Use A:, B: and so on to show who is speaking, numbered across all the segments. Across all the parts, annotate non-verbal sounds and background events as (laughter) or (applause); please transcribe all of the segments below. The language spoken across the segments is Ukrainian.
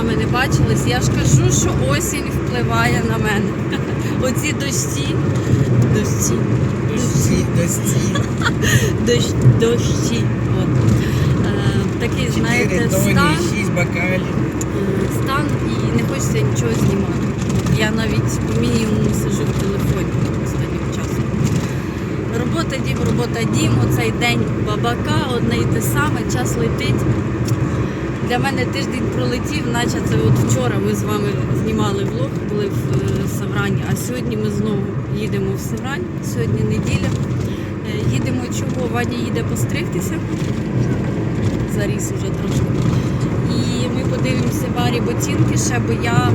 A: вами не бачились. Я ж кажу, що осінь впливає на мене. (laughs) Оці дощі. Дощі.
B: Дощі, дощі. (laughs)
A: Дощ, дощі. От. Е, такий, знаєте, стан, е, стан і не хочеться нічого знімати. Я навіть по мінімуму сижу в телефоні останнім часом. Робота дім, робота дім, оцей день бабака, одне і те саме, час летить. Для мене тиждень пролетів, наче це от вчора ми з вами знімали влог, були в е, Саврані, а сьогодні ми знову їдемо в Саврань. Сьогодні неділя. Е, Їдемо чого? Ваня їде постригтися. Заріс уже трошки. І ми подивимося Варі ботинки ще, бо я.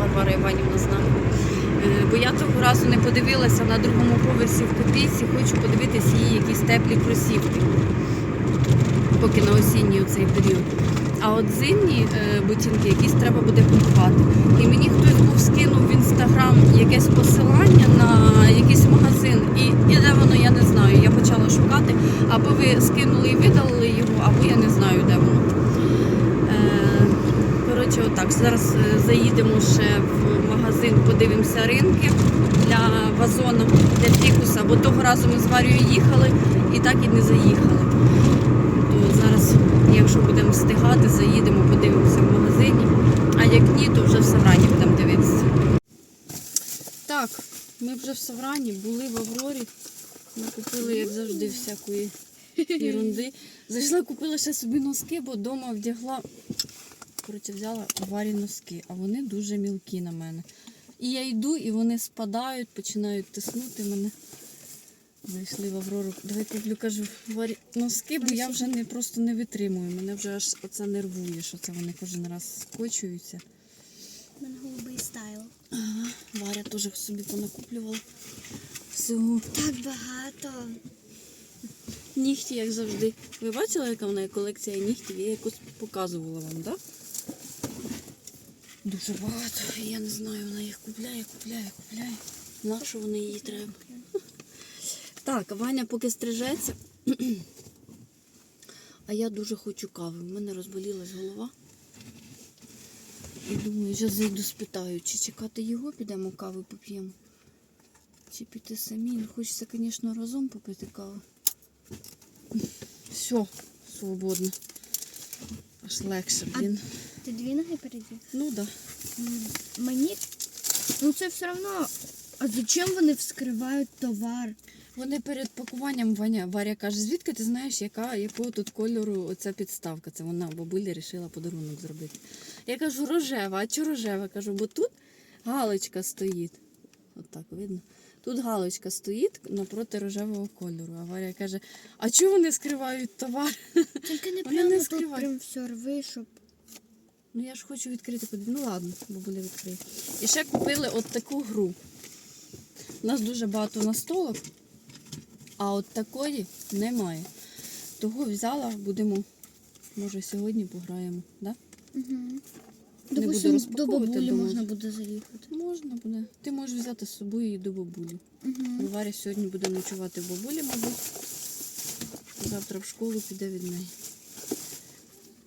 A: Варвара Іванівна з нами. Е, Бо я того разу не подивилася на другому поверсі в копійці, хочу подивитися її якісь теплі кросівки поки на осінній цей період. А от зимні е, ботинки якісь треба буде купувати. І мені хтось був скинув в інстаграм якесь посилання на якийсь магазин, і, і де воно, я не знаю. Я почала шукати, або ви скинули і видалили його, або я не знаю, де воно. Е, коротше, отак. Зараз е, заїдемо ще в магазин, подивимося ринки для вазону, для фікуса, бо того разу ми з Варією їхали і так і не заїхали якщо будемо встигати, заїдемо, подивимося в магазині. А як ні, то вже в Саврані будемо дивитися. Так, ми вже в Саврані були в Аврорі. Накупили, як завжди, всякої ерунди. Зайшла, купила ще собі носки, бо вдома вдягла. Коротше, взяла варі носки, а вони дуже мілкі на мене. І я йду, і вони спадають, починають тиснути мене. Зайшли в Аврору. Давай куплю, кажу, варі... носки, бо я вже не просто не витримую. Мене вже аж оце нервує, що це вони кожен раз скочуються.
C: У мене голубий стайл.
A: Ага, Варя теж собі понакуплювала. Всього.
C: Так багато.
A: Нігті, як завжди. Ви бачили, яка в неї колекція нігтів? Я якось показувала вам, так? Дуже багато. Я не знаю, вона їх купляє, купляє, купляє. На що вони їй треба? Так, Ваня поки стрижеться. (clears throat) А я дуже хочу кави. У мене розболілась голова. І думаю, зараз зайду спитаю, чи чекати його, підемо кави поп'ємо. Чи піти самі. Ну, Хочеться, звісно, разом попити каву. Все, свободно. Аж легше,
C: А- Ти дві ноги переді?
A: Ну так. Да.
C: Мені. Ну це все одно. А зачем вони вскривають товар?
A: Вони перед пакуванням Ваня Варя каже, звідки ти знаєш, яка, якого тут кольору оця підставка? Це вона бабуля вирішила подарунок зробити. Я кажу, рожева, а чого рожева? Кажу, бо тут галочка стоїть. От так видно. Тут галочка стоїть напроти рожевого кольору. А Варя каже, а чого вони скривають товар?
C: Тільки не прямо
A: не
C: тут прям все рви, щоб.
A: Ну я ж хочу відкрити. Ну ладно, бабуля відкриє. І ще купили от таку гру. У нас дуже багато настолок, а от такої немає. Того взяла, будемо, може, сьогодні пограємо. Да?
C: Угу.
A: Не буду
C: до бабулі
A: думаю.
C: можна буде заїхати.
A: Можна буде. Ти можеш взяти з собою її до бабулі.
C: Угу.
A: Варя сьогодні буде ночувати в бабулі, мабуть. Завтра в школу піде від неї.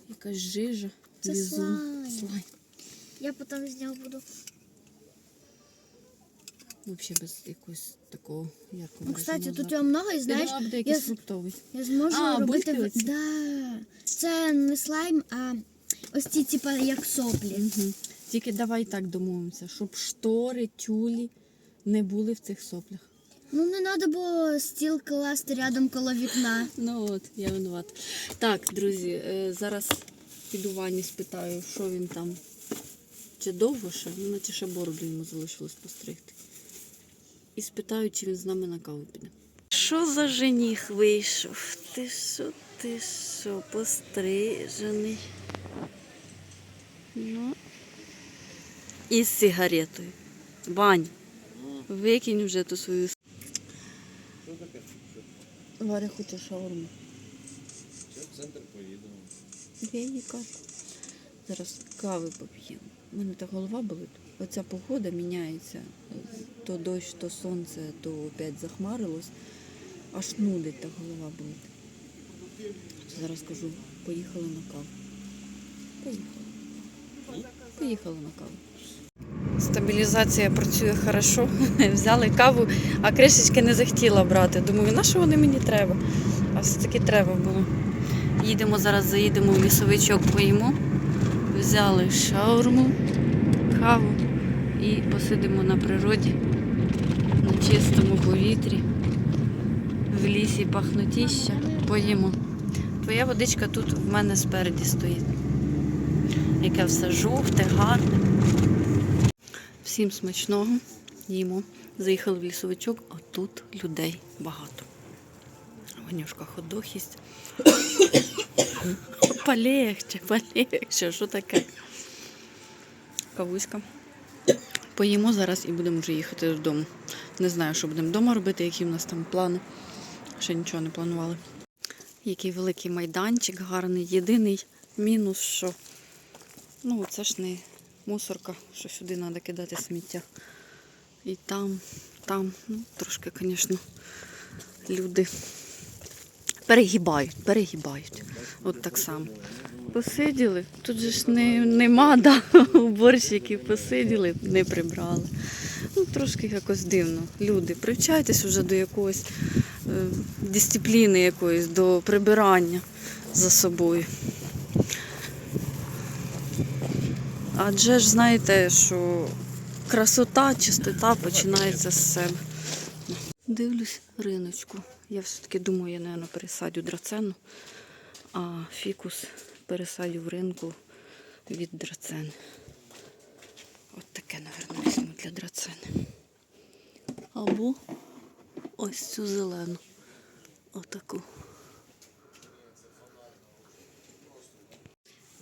A: Якась жижа.
C: Це слайм.
A: слайм.
C: Я потім з нього буду.
A: Взагалі без якогось такого яркого.
C: Ну, кстати, тут його много, і знаєш,
A: думала,
C: я,
A: якийсь
C: з-
A: фруктовий.
C: я зможу
A: А,
C: робити.
A: бульки оці?
C: Да. Це не слайм, а ось ці, типа, як соплі.
A: Угу. Тільки давай так домовимося, щоб штори, тюлі не були в цих соплях.
C: Ну не треба було стіл класти рядом коло вікна. (laughs)
A: Ну от, я винувата. Так, друзі, е, зараз піду Вані спитаю, що він там. Чи довго ще? Ну, наче ще бороду йому залишилось постригти. І спитаю, чи він з нами на каву піде. Що за жених вийшов? Ти що, ти що, пострижений? Ну. І з сигаретою. Вань, викинь вже ту свою. Варя хоче шаурму.
B: Все, в центр поїдемо.
A: Я її кажу. Зараз кави поп'ємо. У мене та голова болить. Оця погода міняється. То дощ, то сонце, то опять захмарилось. Аж нудить та голова болить. Зараз кажу, поїхали на каву. Поїхали. Поїхали на каву. Стабілізація працює хорошо. (laughs) Взяли каву, а кришечки не захотіла брати. Думаю, на що вони мені треба? А все-таки треба було. Їдемо зараз, заїдемо в лісовичок, поїмо. Взяли шаурму, каву і посидимо на природі, на чистому повітрі, в лісі пахнутіща. Поїмо. Твоя водичка тут в мене спереді стоїть. Яке все жовте, гарне. Всім смачного. Їмо. Заїхали в лісовичок, а тут людей багато. Ванюшка ходох їсть. (coughs) Полегче, полегче, що таке? Кавуська. Поїмо зараз і будемо вже їхати додому. Не знаю, що будемо вдома робити, які в нас там плани. Ще нічого не планували. Який великий майданчик, гарний. Єдиний мінус, що ну, це ж не мусорка, що сюди треба кидати сміття. І там, там, ну, трошки, звісно, люди перегибають, перегибають. От так само. Посиділи. Тут же ж не, нема, да, уборщиків посиділи, не прибрали. Ну, трошки якось дивно. Люди, привчайтесь вже до якоїсь е, дисципліни якоїсь, до прибирання за собою. Адже ж знаєте, що красота, чистота починається з себе. Дивлюсь риночку. Я все-таки думаю, я, напевно, пересадю драцену, а фікус пересадю в ринку від драцени. От таке, напевно, візьму для драцени. Або ось цю зелену. Отаку.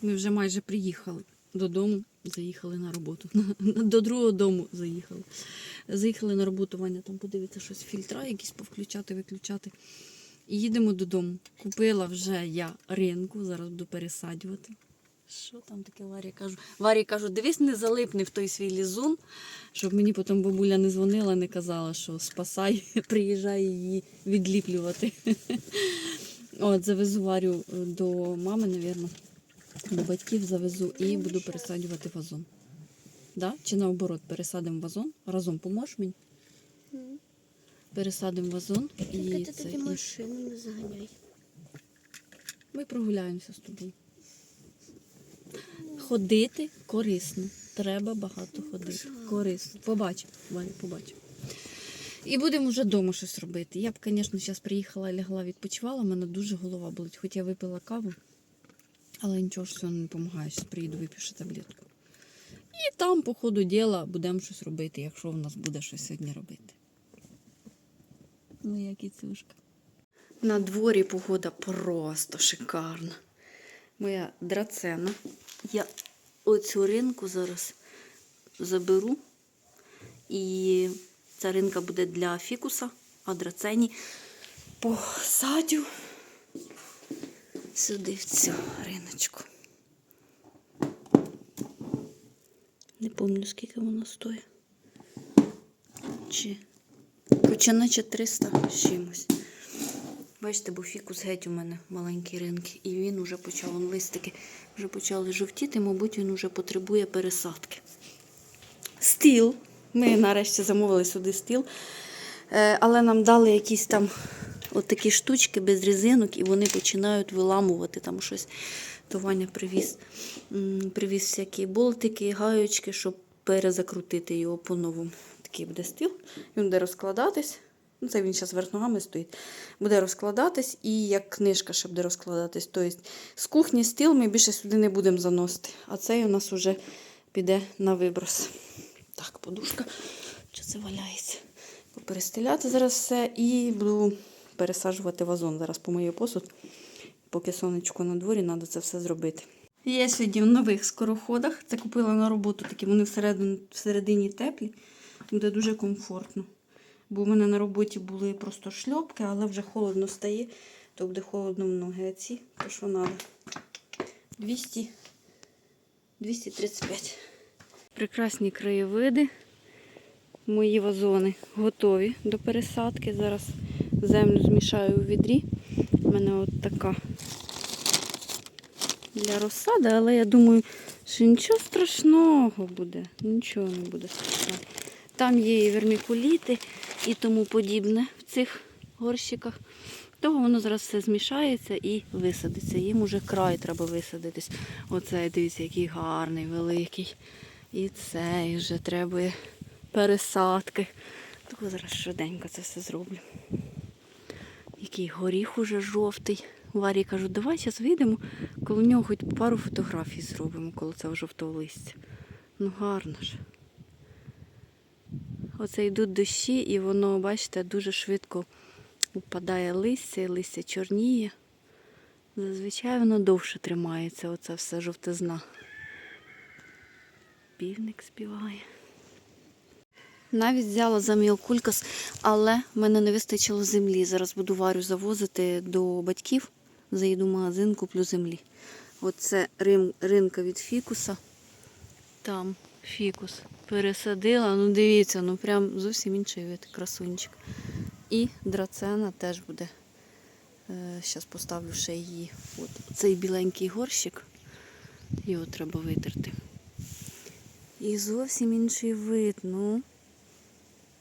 A: Ми вже майже приїхали додому, заїхали на роботу. (laughs) До другого дому заїхали. Заїхали на роботу, Ваня там подивиться щось, фільтра якісь повключати, виключати. І їдемо додому. Купила вже я ринку, зараз буду пересаджувати. Що там таке Варі кажу? Варі кажу, дивись, не залипни в той свій лізун, щоб мені потім бабуля не дзвонила, не казала, що спасай, (laughs) приїжджай її відліплювати. (laughs) От, завезу Варю е, до мами, мабуть, до батьків завезу і буду пересаджувати вазон. Да? Чи наоборот, пересадимо вазон, разом поможеш мені? Пересадимо вазон і,
C: ти
A: це,
C: тоді
A: і
C: машину не заганяй.
A: ми прогуляємося з тобою. Ходити корисно. Треба багато ходити. Корисно. Побачимо, Валя, побачимо. І будемо вже вдома щось робити. Я б, звісно, зараз приїхала, лягла, відпочивала, в мене дуже голова болить. Хоч я випила каву, але нічого ж цього не допомагає. Зараз приїду, вип'ю ще таблетку. І там, по ходу діла, будемо щось робити, якщо в нас буде щось сьогодні робити. Моя кіцюшка. На дворі погода просто шикарна. Моя драцена. Я оцю ринку зараз заберу. І ця ринка буде для фікуса, а драцені посадю сюди в цю риночку. Не пам'ятаю, скільки вона стоїть. Чи Хоча наче 300 з чимось. Бачите, бо фікус геть у мене маленькі ринки. І він вже почав, он листики вже почали жовтіти, мабуть, він вже потребує пересадки. Стіл. Ми нарешті замовили сюди стіл. Е, Але нам дали якісь там от такі штучки без різинок, і вони починають виламувати там щось. То Ваня привіз, привіз всякі болтики, гаючки, щоб перезакрутити його по-новому. Такий буде стіл. Він буде розкладатись. Ну, це він зараз верх ногами стоїть. Буде розкладатись і як книжка ще буде розкладатись. Тобто з кухні стіл ми більше сюди не будемо заносити. А цей у нас вже піде на виброс. Так, подушка. Що це валяється? Перестеляти зараз все і буду пересаджувати вазон. Зараз помию посуд. Поки сонечко на дворі, треба це все зробити. Я сьогодні в нових скороходах. Це купила на роботу такі, вони всередині, всередині теплі. Буде дуже комфортно. Бо в мене на роботі були просто шльопки, але вже холодно стає, то буде холодно в ноги. А ці, то що треба. 200, 235. Прекрасні краєвиди. Мої вазони готові до пересадки. Зараз землю змішаю у відрі. У мене от така для розсади, але я думаю, що нічого страшного буде. Нічого не буде страшного. Там є і вермікуліти і тому подібне в цих горщиках. Того воно зараз все змішається і висадиться. Їм уже край треба висадитись. Оцей, дивіться, який гарний, великий. І цей вже треба пересадки. Того зараз швиденько це все зроблю. Який горіх уже жовтий. Варі кажу, давай зараз вийдемо, коли в нього хоч пару фотографій зробимо, коли це жовтого листя. Ну гарно ж. Оце йдуть дощі, і воно, бачите, дуже швидко упадає листя, листя чорніє. Зазвичай воно довше тримається, оце все жовтизна. Півник співає. Навіть взяла заміл кулькас, але мене не вистачило землі. Зараз буду варю завозити до батьків. Заїду в магазин, куплю землі. Оце ринка від фікуса. Там фікус пересадила. Ну дивіться, ну прям зовсім інший вид, красунчик. І драцена теж буде. Зараз поставлю ще її. От цей біленький горщик. Його треба витерти. І зовсім інший вид. Ну,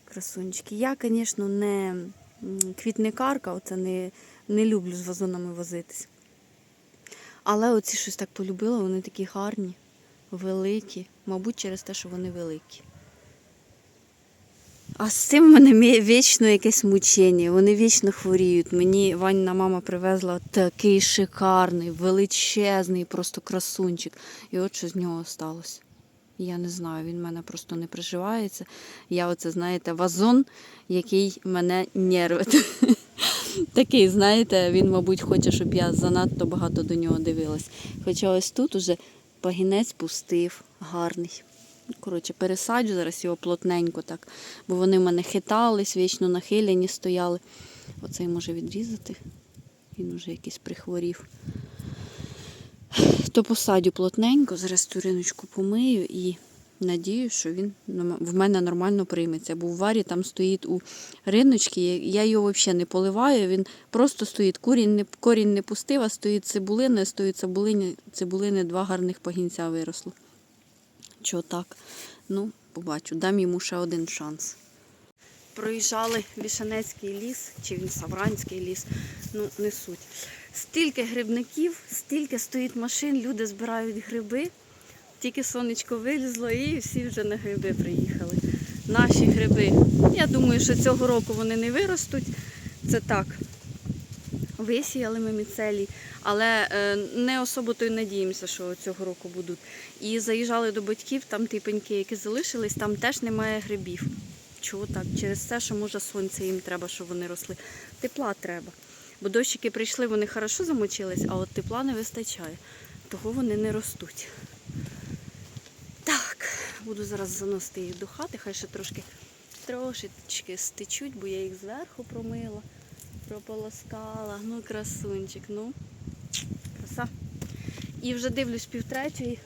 A: красунчики. Я, звісно, не квітникарка, оце не, не люблю з вазонами возитись. Але оці щось так полюбила, вони такі гарні, великі. Мабуть, через те, що вони великі. А з цим в мене вічно якесь мучення. Вони вічно хворіють. Мені Ванна мама привезла такий шикарний, величезний, просто красунчик. І от що з нього сталося. Я не знаю, він в мене просто не приживається. Я оце, знаєте, вазон, який мене нервить. (laughs) Такий, знаєте, він, мабуть, хоче, щоб я занадто багато до нього дивилась. Хоча ось тут уже пагінець пустив, гарний. Коротше, пересаджу зараз його плотненько так, бо вони в мене хитались, вічно нахилені стояли. Оцей може відрізати. Він уже якийсь прихворів. То посадю плотненько, зараз цю риночку помию і надію, що він в мене нормально прийметься. Бо в варі там стоїть у риночці, я його взагалі не поливаю, він просто стоїть, корінь не, корінь не пустив, а стоїть цибулина, стоїть цибулини, цибулини два гарних пагінця виросло. Чого так? Ну, побачу, дам йому ще один шанс. Проїжджали Вішанецький ліс, чи він Савранський ліс, ну не суть. Стільки грибників, стільки стоїть машин, люди збирають гриби. Тільки сонечко вилізло і всі вже на гриби приїхали. Наші гриби. Я думаю, що цього року вони не виростуть. Це так. Висіяли ми міцелій, але е, не особо то й надіємося, що цього року будуть. І заїжджали до батьків, там ті пеньки, які залишились, там теж немає грибів. Чого так? Через те, що може сонце їм треба, щоб вони росли. Тепла треба. Бо дощики прийшли, вони хорошо замочились, а от тепла не вистачає. Того вони не ростуть. Буду зараз заносити їх до хати, хай ще трошки трошечки стечуть, бо я їх зверху промила, прополоскала. Ну, красунчик, ну, краса. І вже дивлюсь півтретьої.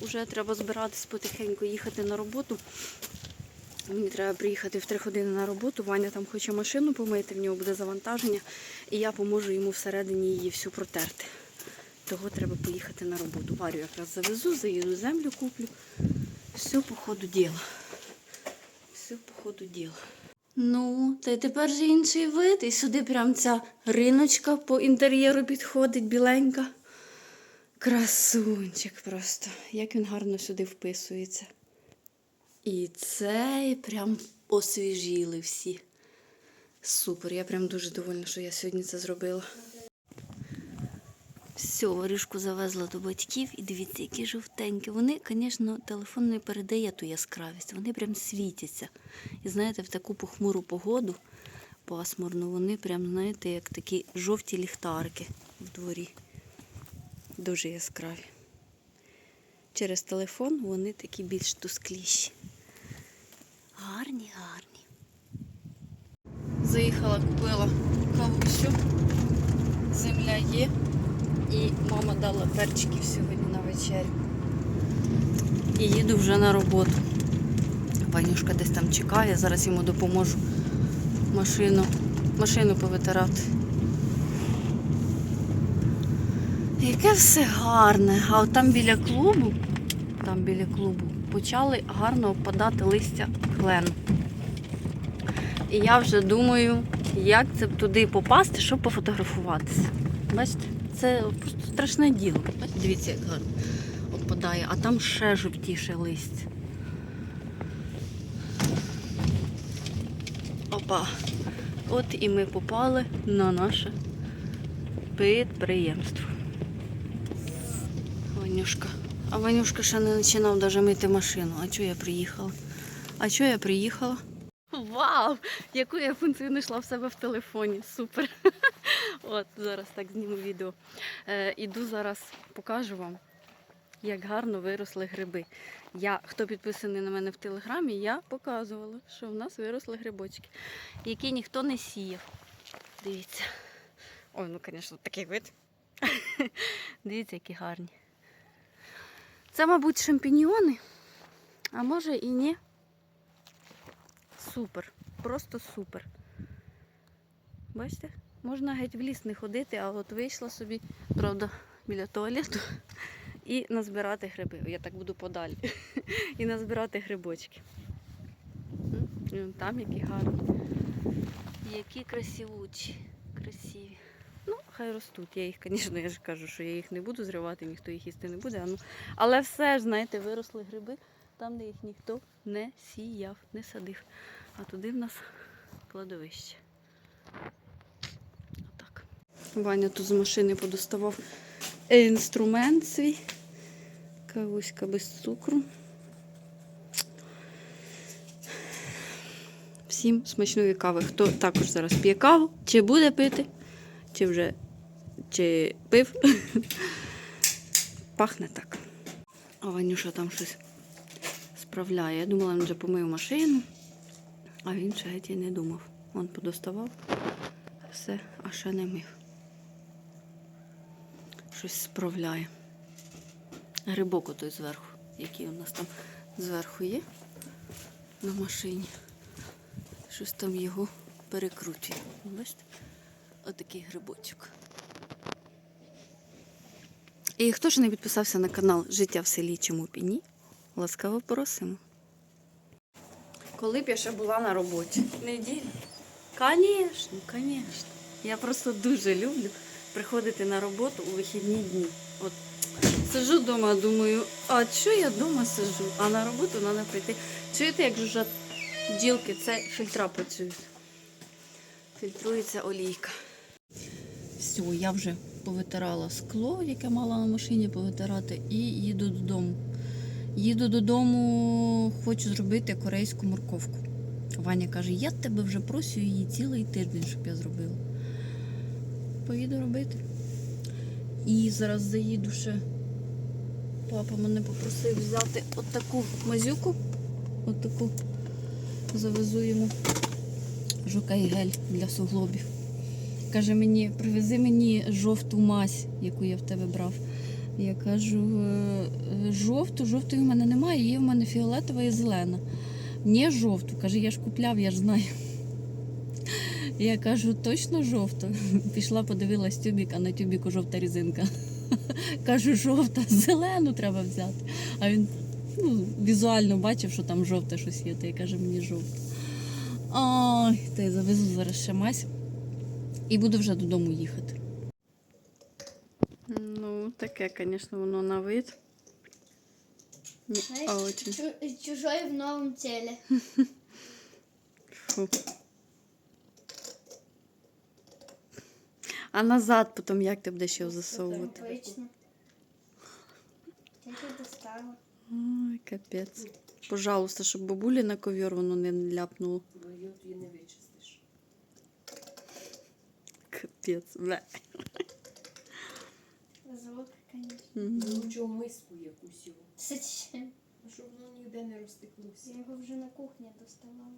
A: Уже треба збиратись потихеньку їхати на роботу. Мені треба приїхати в три години на роботу. Ваня там хоче машину помити, в нього буде завантаження, і я поможу йому всередині її всю протерти. Того треба поїхати на роботу. Варю якраз завезу, заїду землю куплю. Все по ходу діла. Все по ходу діла. Ну, та й тепер же інший вид. І сюди прям ця риночка по інтер'єру підходить біленька. Красунчик просто. Як він гарно сюди вписується. І цей прям освіжіли всі. Супер, я прям дуже довольна, що я сьогодні це зробила. Все, варюшку завезла до батьків і дивіться, які жовтенькі. Вони, звісно, телефон не передає ту яскравість, вони прям світяться. І знаєте, в таку похмуру погоду, пасмурну, вони прям, знаєте, як такі жовті ліхтарики в дворі. Дуже яскраві. Через телефон вони такі більш тускліші. Гарні, гарні. Заїхала, купила кавусю. Земля є. І мама дала перчиків сьогодні на вечерю. І їду вже на роботу. Ванюшка десь там чекає, зараз йому допоможу машину, машину повитирати. Яке все гарне. А от там біля клубу, там біля клубу, почали гарно опадати листя клену. І я вже думаю, як це туди попасти, щоб пофотографуватися. Бачите, це просто страшне діло. Дивіться, як гарно опадає, а там ще жовтіше листя. Опа. От і ми попали на наше підприємство. Ванюшка. А Ванюшка ще не починав навіть мити машину. А чого я приїхала? А чого я приїхала? Вау! Яку я функцію знайшла в себе в телефоні. Супер. От, зараз так зніму відео. Е, іду зараз покажу вам, як гарно виросли гриби. Я, хто підписаний на мене в телеграмі, я показувала, що в нас виросли грибочки, які ніхто не сіяв. Дивіться. Ой, ну, звісно, такий вид. (laughs) Дивіться, які гарні. Це, мабуть, шампіньйони, а може і ні. Супер, просто супер. Бачите? Можна геть в ліс не ходити, а от вийшла собі, правда, біля туалету і назбирати гриби. Я так буду подалі. І назбирати грибочки. Там які гарні. Які красивучі, красиві. Ну, хай ростуть. Я їх, звісно, я ж кажу, що я їх не буду зривати, ніхто їх їсти не буде. Ну, але все ж, знаєте, виросли гриби там, де їх ніхто не сіяв, не садив. А туди в нас кладовище. Ваня тут з машини подоставав інструмент свій. Кавуська без цукру. Всім смачної кави. Хто також зараз п'є каву, чи буде пити, чи вже чи пив. (laughs) Пахне так. А Ванюша там щось справляє. Я думала, він вже помив машину, а він ще геть і не думав. Він подоставав все, а ще не мив. Щось справляє. Грибок отой зверху, який у нас там зверху є на машині. Щось там його перекручує. Бачите? Отакий грибочок. І хто ж не підписався на канал Життя в селі Чомупіні, ласкаво просимо. Коли б я ще була на роботі? Неділю? Звісно, звісно. Я просто дуже люблю приходити на роботу у вихідні дні. От сижу вдома, думаю, а що я вдома сижу? А на роботу треба прийти. Чуєте, як жужжать бджілки? Це фільтра працюють. Фільтрується олійка. Все, я вже повитирала скло, яке мала на машині повитирати, і їду додому. Їду додому, хочу зробити корейську морковку. Ваня каже, я тебе вже просю її цілий тиждень, щоб я зробила. Поїду робити. І зараз заїду ще. Папа мене попросив взяти отаку мазюку. Отаку. Завезу йому жукай гель для суглобів. Каже мені, привези мені жовту мазь, яку я в тебе брав. Я кажу, «Е, жовту, жовтої в мене немає, є в мене фіолетова і зелена. Ні, жовту. Каже, я ж купляв, я ж знаю. Я кажу, точно жовту. (laughs) Пішла, подивилась тюбік, а на тюбіку жовта різинка. (laughs) Кажу, жовта, зелену треба взяти. А він ну, візуально бачив, що там жовте щось є, та й каже мені жовта. Ой, та й завезу зараз ще мазь. І буду вже додому їхати. Ну, таке, звісно, воно на вид. Не очень.
C: Чужой в новом теле. (laughs)
A: Фу. А назад потім як ти будеш його засовувати?
C: Я.
A: Ой, капець. Пожалуйста, щоб бабулі на ковір воно не ляпнуло.
B: Бою не вичистиш.
A: Капець. Бля.
B: Лучше в миску якусь його.
C: Зачем?
B: Щоб воно ніде не розтеклося.
C: Я его уже на кухне доставала.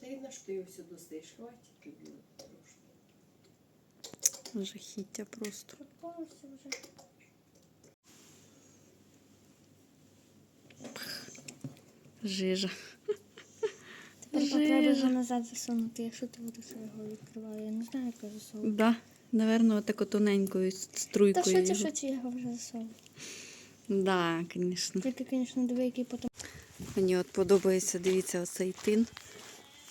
B: Та на що ти його все достаєш? Хватить тобі.
A: Жахіття просто. Жижа.
C: Тепер його назад засунути, якщо ти воду свого відкривала. Я не знаю, як я засовую.
A: Да. Наверно, тако тоненькою с-
C: Та
A: струйкою.
C: що це, що це я його вже засовую?
A: Да, звісно.
C: Тільки, звісно, диви, який потім.
A: Мені от подобається, дивіться, оцей тин.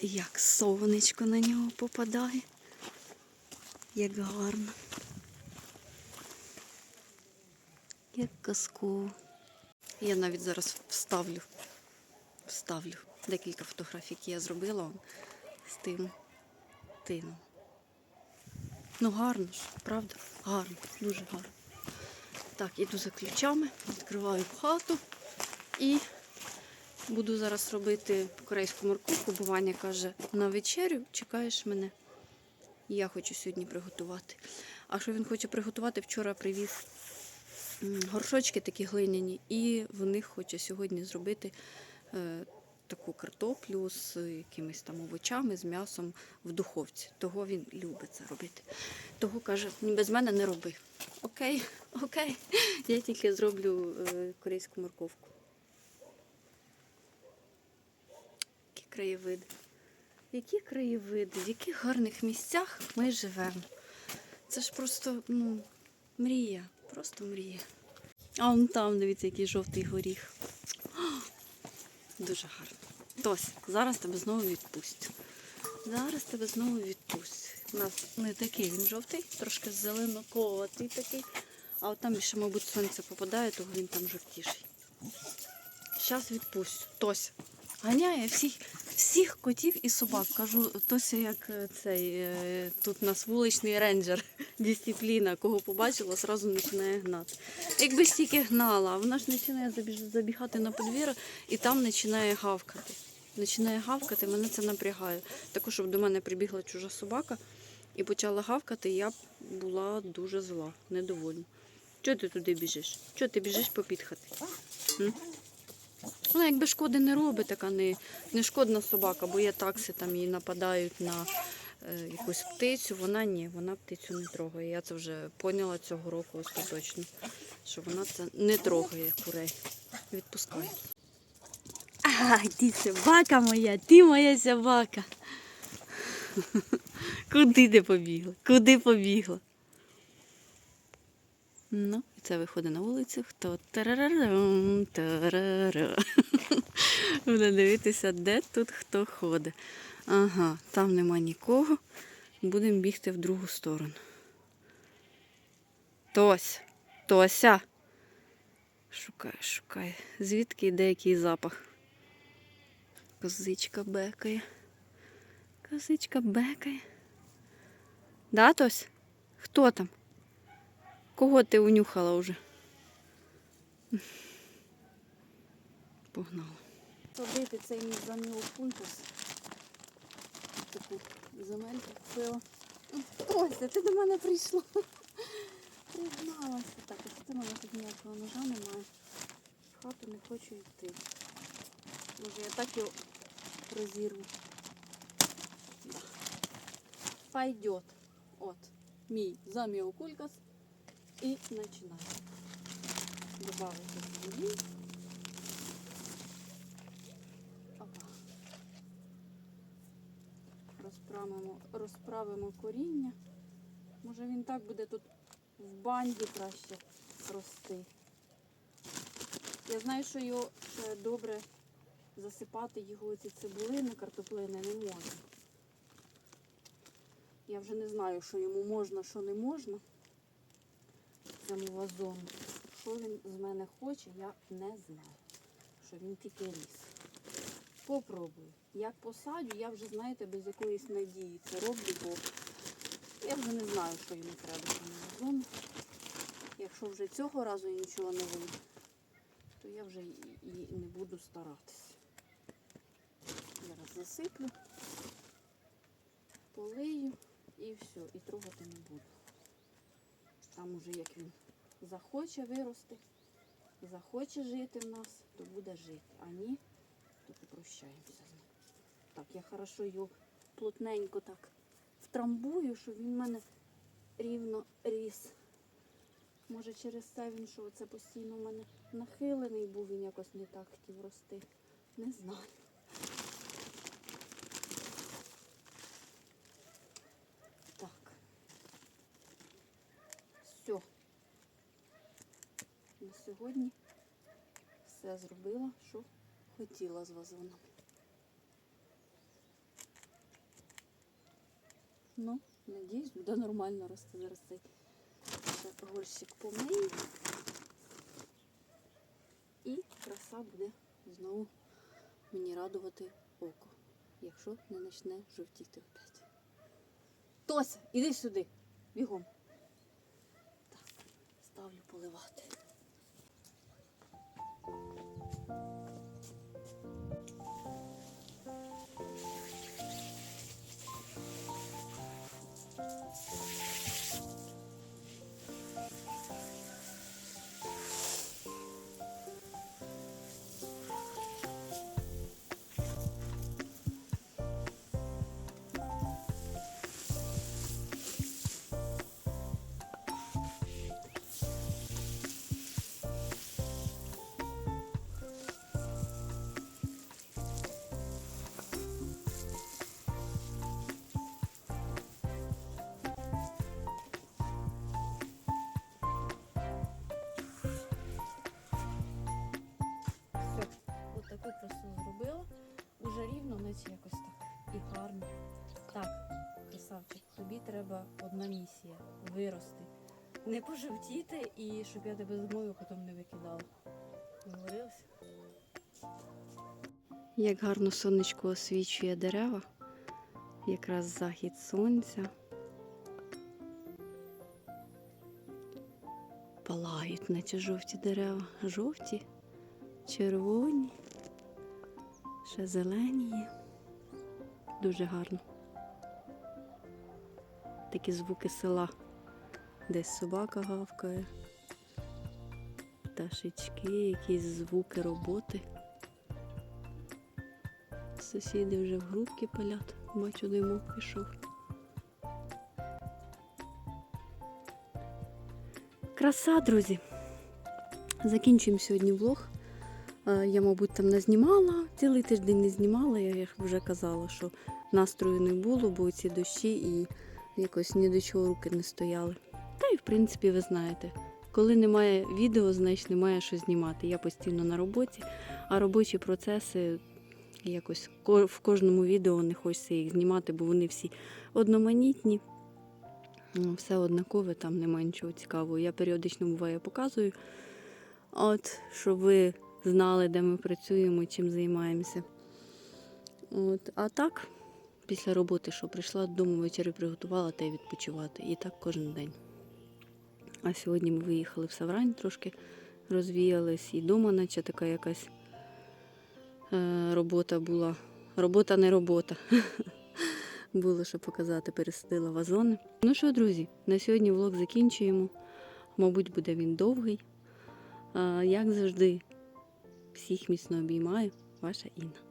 A: Як сонечко на нього попадає. Як гарно. Як казково. Я навіть зараз вставлю. Вставлю декілька фотографій, які я зробила з тим тином. Ну гарно ж, правда? Гарно, дуже гарно. Так, іду за ключами, відкриваю хату і Буду зараз робити корейську морковку, бо каже, на вечерю чекаєш мене. Я хочу сьогодні приготувати. А що він хоче приготувати? Вчора привіз горшочки такі глиняні, і в них хоче сьогодні зробити е, таку картоплю з якимись там овочами, з м'ясом в духовці. Того він любить це робити. Того каже, без мене не роби. Окей, (laughs) окей. Я тільки зроблю е, корейську морковку. Які краєвиди. Які краєвиди, в яких гарних місцях ми живемо. Це ж просто, ну, мрія, просто мрія. А вон там, дивіться, який жовтий горіх. Дуже гарно. Тось, зараз тебе знову відпустю. Зараз тебе знову відпустю. У нас не такий він жовтий, трошки зеленоковатий такий. А от там більше, мабуть, сонце попадає, того він там жовтіший. Зараз відпустю. Тось. Ганяє всіх, всіх котів і собак. Кажу, Тося як е, цей, е, тут у нас вуличний рейнджер, (laughs) дисципліна, кого побачила, одразу починає гнати. Якби стільки гнала, вона ж починає забігати на подвір'я і там починає гавкати. Починає гавкати, мене це напрягає. Також, щоб до мене прибігла чужа собака і почала гавкати, я була дуже зла, недовольна. Чого ти туди біжиш? Чого ти біжиш попід хати? Вона якби шкоди не робить, така не, не шкодна собака, бо є такси, там її нападають на е, якусь птицю. Вона ні, вона птицю не трогає. Я це вже поняла цього року остаточно, що вона це не трогає курей. Відпускає. А, ти собака моя, ти моя собака. (laughs) Куди ти побігла? Куди побігла? Ну, це виходить на вулицю. Хто тарарарам, тарара. (laughs) Буде дивитися, де тут хто ходить. Ага, там нема нікого. Будемо бігти в другу сторону. Тось, Тося. Шукай, шукай. Звідки йде який запах? Козичка бекає. Козичка бекає. Да, Тось? Хто там? Кого ти унюхала вже? Погнала. Садити цей мій заміопункус. Таку земельку купила. Ося, ти до мене прийшла. Пригналася. Так, ось ти мене тут ніякого ножа немає. В хату не хочу йти. Може я так його розірву. Да. От. Мій заміокулькас. І починаємо. Добавити землі. Опа. Розправимо, розправимо коріння. Може він так буде тут в банді краще рости. Я знаю, що його ще добре засипати його ці цибулини, картоплини не можна. Я вже не знаю, що йому можна, що не можна цьому вазону. Що він з мене хоче, я не знаю. Що він тільки ріс. Попробую. Як посадю, я вже, знаєте, без якоїсь надії це роблю, бо я вже не знаю, що йому треба вазону. Якщо вже цього разу нічого не вийде, то я вже і не буду старатися. Зараз засиплю, полию і все, і трогати не буду. Там уже як він захоче вирости, захоче жити в нас, то буде жити. А ні, то попрощаємося з ним. Так, я хорошо його плотненько так втрамбую, щоб він в мене рівно ріс. Може через це він, що це постійно в мене нахилений був, він якось не так хотів рости. Не знаю. Так. Все. На сьогодні все зробила, що хотіла з вазоном. Ну, надіюсь, буде нормально рости зараз цей ще горщик помию. І краса буде знову мені радувати око, якщо не почне жовтіти опять. Тося, іди сюди, бігом. Так, ставлю поливати. Тобі треба одна місія вирости. Не пожовтіти і щоб я тебе зимою потім не викидала. Говорилися? Як гарно сонечко освічує дерева. Якраз захід сонця. Палають наче жовті дерева. Жовті, червоні, ще зелені. Дуже гарно. Такі звуки села. Десь собака гавкає, пташечки, якісь звуки роботи. Сусіди вже в грубки палять, бачу, димок пішов. Краса, друзі! Закінчуємо сьогодні влог. Е, Я, мабуть, там не знімала, цілий тиждень не знімала, я вже казала, що настрою не було, бо ці дощі і якось ні до чого руки не стояли. Та й в принципі, ви знаєте, коли немає відео, значить немає що знімати. Я постійно на роботі, а робочі процеси якось в кожному відео не хочеться їх знімати, бо вони всі одноманітні. Ну, Все однакове, там немає нічого цікавого. Я періодично буває показую, от, щоб ви знали, де ми працюємо, чим займаємося. От, а так, після роботи, що прийшла додому, вечері приготувала та й відпочивати. І так кожен день. А сьогодні ми виїхали в Саврань, трошки розвіялись, і вдома, наче така якась е, робота була. Робота не робота. (laughs) Було що показати, пересадила вазони. Ну що, друзі, на сьогодні влог закінчуємо. Мабуть, буде він довгий. Як завжди, всіх міцно обіймаю, ваша Інна.